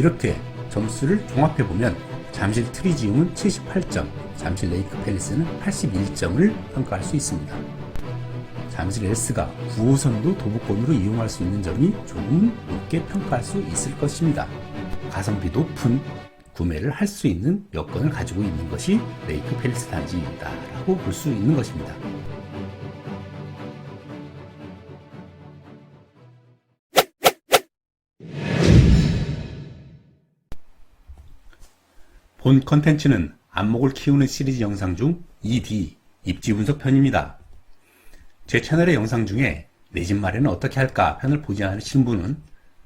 이렇게 점수를 종합해 보면 잠실 트리지움은 78점, 잠실 레이크 팰리스는 81점을 평가할 수 있습니다. 잠실 S가 9호선도 도보권으로 이용할 수 있는 점이 조금 높게 평가할 수 있을 것입니다. 가성비 높은 구매를 할 수 있는 여건을 가지고 있는 것이 레이크 팰리스 단지다라고 볼 수 있는 것입니다. 본 컨텐츠는 안목을 키우는 시리즈 영상 중 2D 입지 분석 편입니다. 제 채널의 영상 중에 내 집 마련은 어떻게 할까 편을 보지 않으신 분은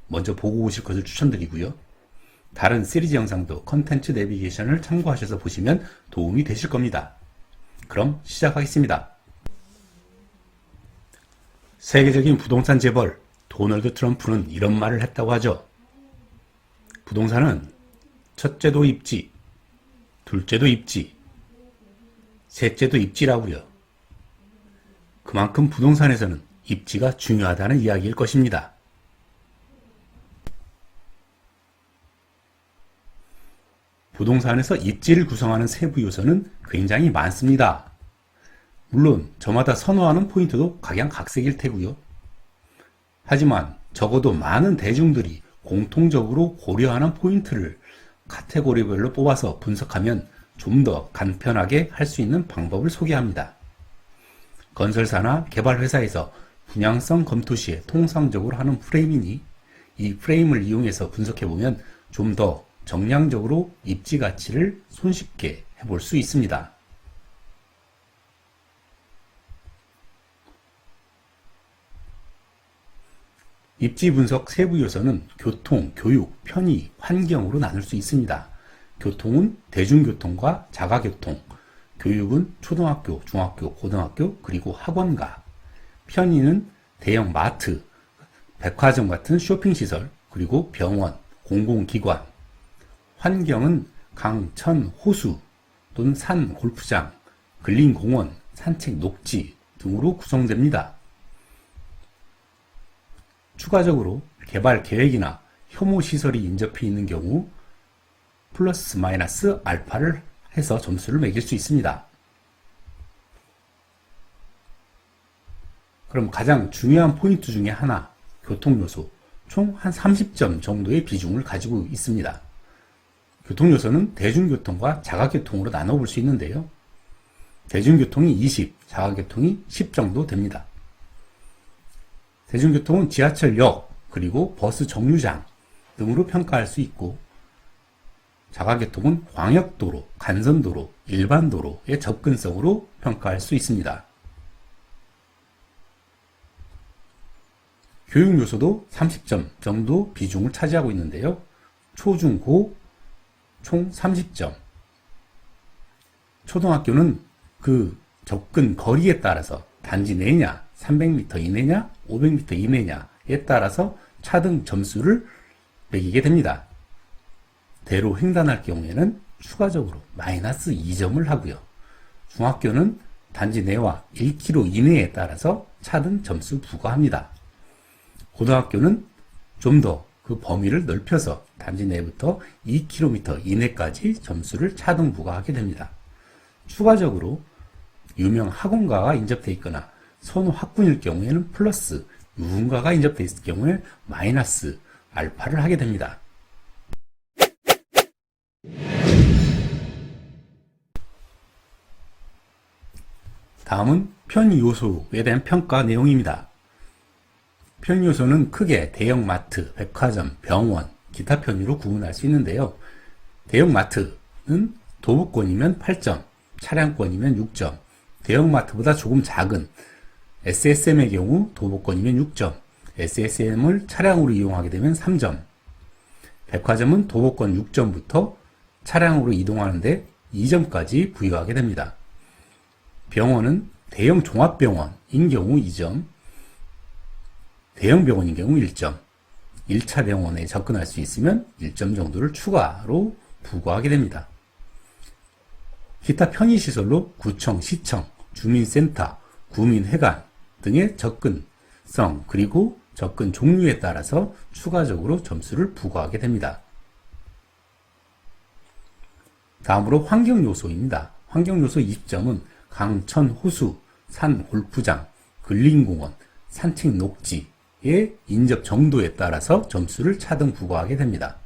먼저 보고 오실 것을 추천드리고요. 다른 시리즈 영상도 컨텐츠 내비게이션을 참고하셔서 보시면 도움이 되실 겁니다. 그럼 시작하겠습니다. 세계적인 부동산 재벌 도널드 트럼프는 이런 말을 했다고 하죠. 부동산은 첫째도 입지, 둘째도 입지, 셋째도 입지라고요. 그만큼 부동산에서는 입지가 중요하다는 이야기일 것입니다. 부동산에서 입지를 구성하는 세부 요소는 굉장히 많습니다. 물론 저마다 선호하는 포인트도 각양각색일 테고요. 하지만 적어도 많은 대중들이 공통적으로 고려하는 포인트를 카테고리별로 뽑아서 분석하면 좀 더 간편하게 할 수 있는 방법을 소개합니다. 건설사나 개발회사에서 분양성 검토 시에 통상적으로 하는 프레임이니 이 프레임을 이용해서 분석해보면 좀 더 정량적으로 입지 가치를 손쉽게 해볼 수 있습니다. 입지 분석 세부 요소는 교통, 교육, 편의, 환경으로 나눌 수 있습니다. 교통은 대중교통과 자가교통, 교육은 초등학교, 중학교, 고등학교, 그리고 학원가, 편의는 대형 마트, 백화점 같은 쇼핑시설, 그리고 병원, 공공기관, 환경은 강, 천, 호수 또는 산, 골프장, 근린공원, 산책, 녹지 등으로 구성됩니다. 추가적으로 개발 계획이나 혐오 시설이 인접해 있는 경우 플러스 마이너스 알파를 해서 점수를 매길 수 있습니다. 그럼 가장 중요한 포인트 중에 하나, 교통 요소. 총 한 30점 정도의 비중을 가지고 있습니다. 교통 요소는 대중교통과 자가교통으로 나눠볼 수 있는데요. 대중교통이 20, 자가교통이 10 정도 됩니다. 대중교통은 지하철역, 그리고 버스 정류장 등으로 평가할 수 있고, 자가교통은 광역도로, 간선도로, 일반도로의 접근성으로 평가할 수 있습니다. 교육 요소도 30점 정도 비중을 차지하고 있는데요. 초, 중, 고 총 30점. 초등학교는 그 접근 거리에 따라서 단지 내냐, 300m 이내냐, 500m 이내냐에 따라서 차등 점수를 매기게 됩니다. 대로 횡단할 경우에는 추가적으로 마이너스 2점을 하고요. 중학교는 단지 내와 1km 이내에 따라서 차등 점수 부과합니다. 고등학교는 좀 더 그 범위를 넓혀서 단지 내부터 2km 이내까지 점수를 차등 부과하게 됩니다. 추가적으로 유명 학원가가 인접되어 있거나 학군일 경우에는 플러스, 유흥가가 인접되어 있을 경우에 마이너스 알파를 하게 됩니다. 다음은 편의 요소에 대한 평가 내용입니다. 편의 요소는 크게 대형 마트, 백화점, 병원, 기타 편의로 구분할 수 있는데요. 대형 마트는 도보권이면 8점, 차량권이면 6점, 대형 마트보다 조금 작은 SSM의 경우 도보권이면 6점, SSM을 차량으로 이용하게 되면 3점, 백화점은 도보권 6점부터 차량으로 이동하는데 2점까지 부여하게 됩니다. 병원은 대형 종합병원인 경우 2점, 대형 병원인 경우 1점, 1차 병원에 접근할 수 있으면 1점 정도를 추가로 부과하게 됩니다. 기타 편의시설로 구청, 시청, 주민센터, 구민회관 등의 접근성 그리고 접근 종류에 따라서 추가적으로 점수를 부과하게 됩니다. 다음으로 환경 요소입니다. 환경 요소 20점은 강천 호수, 산 골프장, 근린공원, 산책 녹지의 인접 정도에 따라서 점수를 차등 부과하게 됩니다.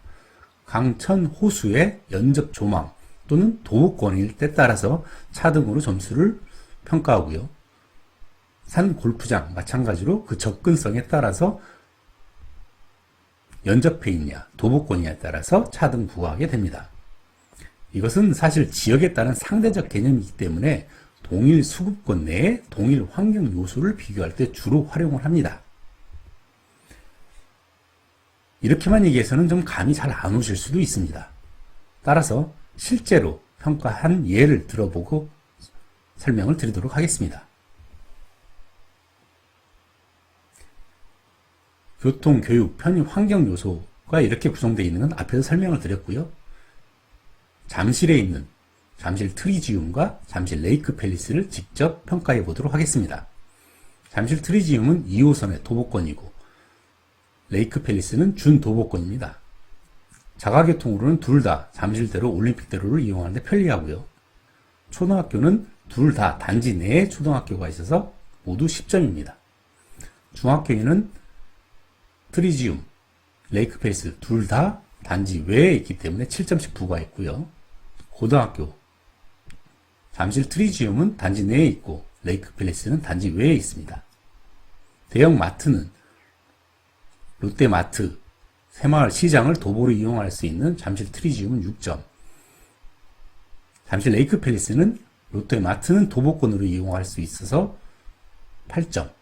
강천 호수의 연접 조망 또는 도보권일 때 따라서 차등으로 점수를 평가하고요. 산 골프장 마찬가지로 그 접근성에 따라서 연접해 있냐, 도보권이냐에 따라서 차등 부과하게 됩니다. 이것은 사실 지역에 따른 상대적 개념이기 때문에 동일 수급권 내에 동일 환경 요소를 비교할 때 주로 활용을 합니다. 이렇게만 얘기해서는 좀 감이 잘 안 오실 수도 있습니다. 따라서 실제로 평가한 예를 들어보고 설명을 드리도록 하겠습니다. 교통, 교육, 편의, 환경 요소가 이렇게 구성되어 있는 건 앞에서 설명을 드렸고요. 잠실에 있는 잠실 트리지움과 잠실 레이크 팰리스를 직접 평가해 보도록 하겠습니다. 잠실 트리지움은 2호선의 도보권이고 레이크 팰리스는 준도보권입니다. 자가교통으로는 둘 다 잠실대로 올림픽대로를 이용하는데 편리하고요. 초등학교는 둘 다 단지 내에 초등학교가 있어서 모두 10점입니다. 중학교에는 트리지움, 레이크 팰리스 둘 다 단지 외에 있기 때문에 7점씩 부과했고요. 고등학교, 잠실 트리지움은 단지 내에 있고 레이크 팰리스는 단지 외에 있습니다. 대형 마트는 롯데마트, 새마을 시장을 도보로 이용할 수 있는 잠실 트리지움은 6점. 잠실 레이크 팰리스는 롯데마트는 도보권으로 이용할 수 있어서 8점입니다.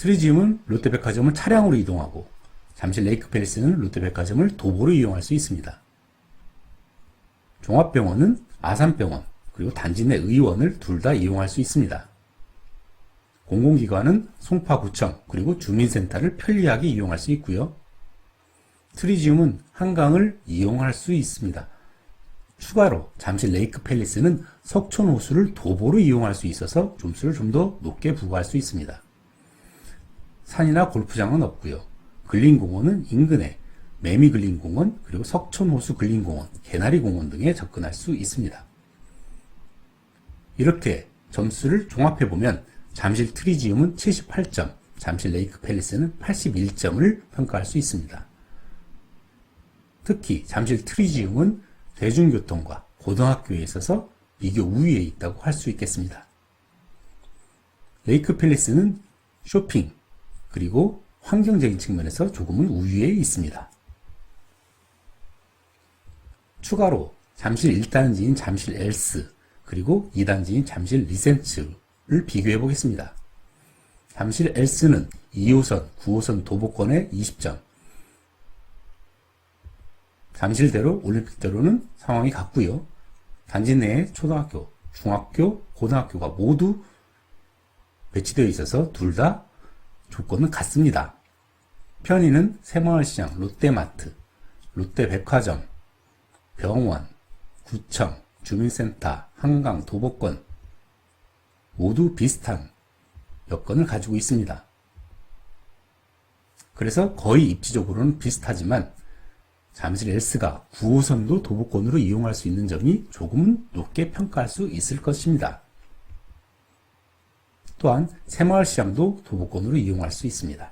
트리지움은 롯데백화점을 차량으로 이동하고 잠실 레이크 팰리스는 롯데백화점을 도보로 이용할 수 있습니다. 종합병원은 아산병원 그리고 단지 내 의원을 둘 다 이용할 수 있습니다. 공공기관은 송파구청 그리고 주민센터를 편리하게 이용할 수 있고요. 트리지움은 한강을 이용할 수 있습니다. 추가로 잠실 레이크 팰리스는 석촌 호수를 도보로 이용할 수 있어서 점수를 좀 더 높게 부과할 수 있습니다. 산이나 골프장은 없고요. 근린공원은 인근에 매미근린공원 그리고 석촌호수 근린공원, 개나리공원 등에 접근할 수 있습니다. 이렇게 점수를 종합해 보면 잠실 트리지움은 78점, 잠실 레이크 팰리스는 81점을 평가할 수 있습니다. 특히 잠실 트리지움은 대중교통과 고등학교에 있어서 비교 우위에 있다고 할 수 있겠습니다. 레이크 팰리스는 쇼핑 그리고 환경적인 측면에서 조금은 우위에 있습니다. 추가로 잠실 1단지인 잠실 엘스 그리고 2단지인 잠실 리센츠를 비교해 보겠습니다. 잠실 엘스는 2호선, 9호선 도보권에 20점, 잠실대로 올림픽대로는 상황이 같고요. 단지 내에 초등학교, 중학교, 고등학교가 모두 배치되어 있어서 둘 다 조건은 같습니다. 편의는 새마을시장, 롯데마트, 롯데백화점, 병원, 구청, 주민센터, 한강, 도보권 모두 비슷한 여건을 가지고 있습니다. 그래서 거의 입지적으로는 비슷하지만 잠실 S가 9호선도 도보권으로 이용할 수 있는 점이 조금은 높게 평가할 수 있을 것입니다. 또한 새마을시장도 도보권으로 이용할 수 있습니다.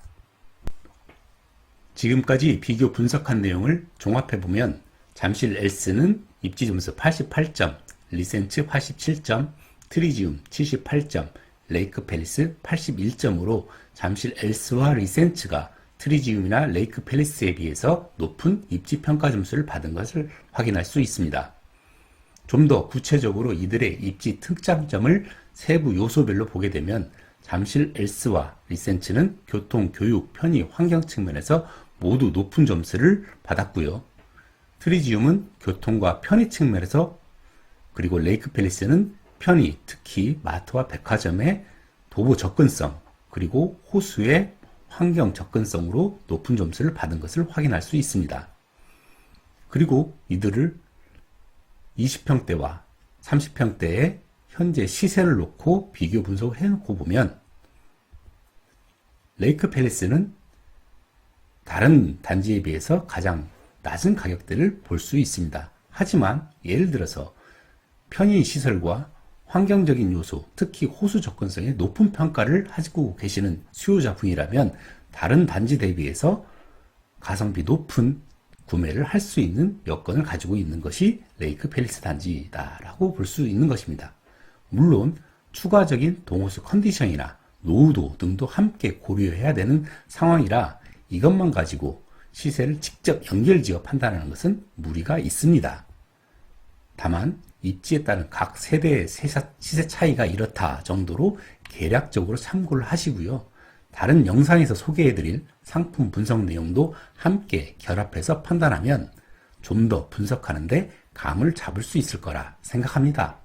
지금까지 비교 분석한 내용을 종합해보면 잠실 S는 입지 점수 88점, 리센츠 87점, 트리지움 78점, 레이크 팰리스 81점으로 잠실 S와 리센츠가 트리지움이나 레이크 팰리스에 비해서 높은 입지 평가 점수를 받은 것을 확인할 수 있습니다. 좀 더 구체적으로 이들의 입지 특장점을 세부 요소별로 보게 되면 잠실 S와 리센츠는 교통, 교육, 편의, 환경 측면에서 모두 높은 점수를 받았고요. 트리지움은 교통과 편의 측면에서 그리고 레이크 팰리스는 편의, 특히 마트와 백화점의 도보 접근성 그리고 호수의 환경 접근성으로 높은 점수를 받은 것을 확인할 수 있습니다. 그리고 이들을 20평대와 30평대의 현재 시세를 놓고 비교 분석을 해놓고 보면 레이크 팰리스는 다른 단지에 비해서 가장 낮은 가격대를 볼 수 있습니다. 하지만 예를 들어서 편의 시설과 환경적인 요소, 특히 호수 접근성에 높은 평가를 가지고 계시는 수요자분이라면 다른 단지 대비해서 가성비 높은 구매를 할 수 있는 여건을 가지고 있는 것이 레이크 팰리스 단지다라고 볼 수 있는 것입니다. 물론 추가적인 동호수 컨디션이나 노후도 등도 함께 고려해야 되는 상황이라 이것만 가지고 시세를 직접 연결지어 판단하는 것은 무리가 있습니다. 다만 입지에 따른 각 세대의 시세 차이가 이렇다 정도로 계략적으로 참고를 하시고요. 다른 영상에서 소개해드릴 상품 분석 내용도 함께 결합해서 판단하면 좀 더 분석하는데 감을 잡을 수 있을 거라 생각합니다.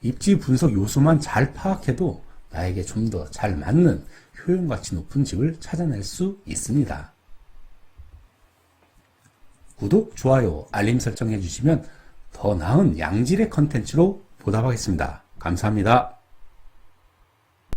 입지 분석 요소만 잘 파악해도 나에게 좀 더 잘 맞는 효용가치 높은 집을 찾아낼 수 있습니다. 구독, 좋아요, 알림 설정해 주시면 더 나은 양질의 컨텐츠로 보답하겠습니다. 감사합니다.